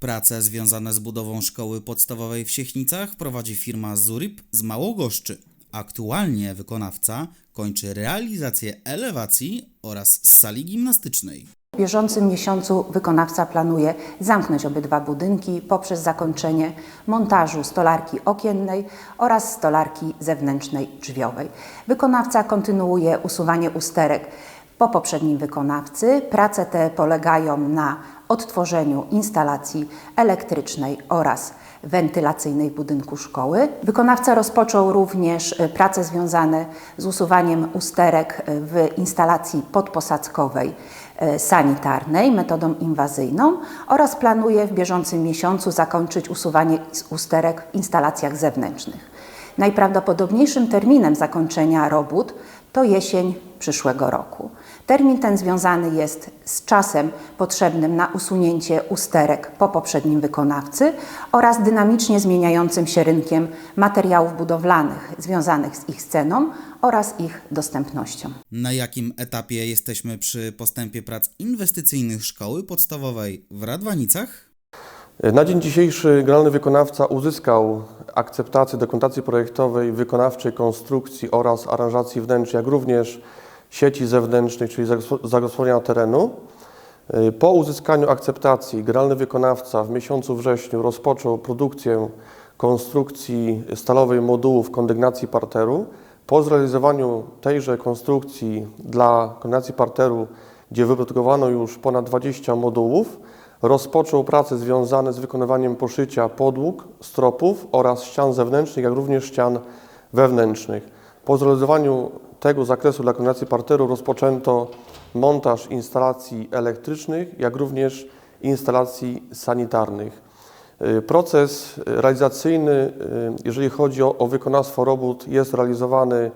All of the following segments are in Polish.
Prace związane z budową szkoły podstawowej w Siechnicach prowadzi firma Zurip z Małogoszczy. Aktualnie wykonawca kończy realizację elewacji oraz sali gimnastycznej. W bieżącym miesiącu wykonawca planuje zamknąć obydwa budynki poprzez zakończenie montażu stolarki okiennej oraz stolarki zewnętrznej drzwiowej. Wykonawca kontynuuje usuwanie usterek po poprzednim wykonawcy. Prace te polegają na odtworzeniu instalacji elektrycznej oraz wentylacyjnej budynku szkoły. Wykonawca rozpoczął również e, prace związane z usuwaniem usterek e, w instalacji podposadzkowej e, sanitarnej metodą inwazyjną oraz planuje w bieżącym miesiącu zakończyć usuwanie usterek w instalacjach zewnętrznych. Najprawdopodobniejszym terminem zakończenia robót to jesień przyszłego roku. Termin ten związany jest z czasem potrzebnym na usunięcie usterek po poprzednim wykonawcy oraz dynamicznie zmieniającym się rynkiem materiałów budowlanych związanych z ich ceną oraz ich dostępnością. Na jakim etapie jesteśmy przy postępie prac inwestycyjnych szkoły podstawowej w Radwanicach? Na dzień dzisiejszy generalny wykonawca uzyskał akceptację dokumentacji projektowej, wykonawczej konstrukcji oraz aranżacji wnętrznej, jak również sieci zewnętrznej, czyli zagos- zagospodarowania terenu. Y, Po uzyskaniu akceptacji generalny wykonawca w miesiącu wrześniu rozpoczął produkcję konstrukcji stalowej modułów kondygnacji parteru. Po zrealizowaniu tejże konstrukcji dla kondygnacji parteru, gdzie wyprodukowano już ponad 20 modułów, rozpoczął prace związane z wykonywaniem poszycia podłóg, stropów oraz ścian zewnętrznych, jak również ścian wewnętrznych. Po zrealizowaniu tego zakresu dla kondygnacji parteru rozpoczęto montaż instalacji elektrycznych, jak również instalacji sanitarnych. Y, Proces y, realizacyjny, y, jeżeli chodzi o, o wykonawstwo robót, jest realizowany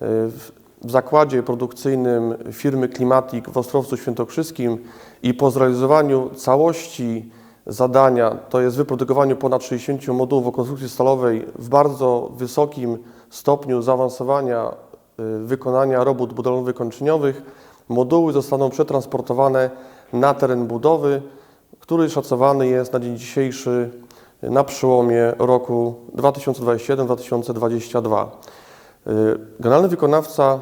w, w zakładzie produkcyjnym firmy Klimatik w Ostrowcu Świętokrzyskim i po zrealizowaniu całości zadania, to jest wyprodukowaniu ponad 60 modułów o konstrukcji stalowej w bardzo wysokim stopniu zaawansowania y, wykonania robót budowlanych kończeniowych, moduły zostaną przetransportowane na teren budowy, który szacowany jest na dzień dzisiejszy na przełomie roku 2021-2022. Y, Generalny wykonawca,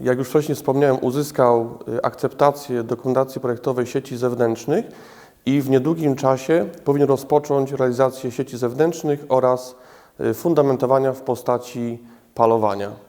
jak już wcześniej wspomniałem, uzyskał y, akceptację dokumentacji projektowej sieci zewnętrznych i w niedługim czasie powinien rozpocząć realizację sieci zewnętrznych oraz y, fundamentowania w postaci palowania.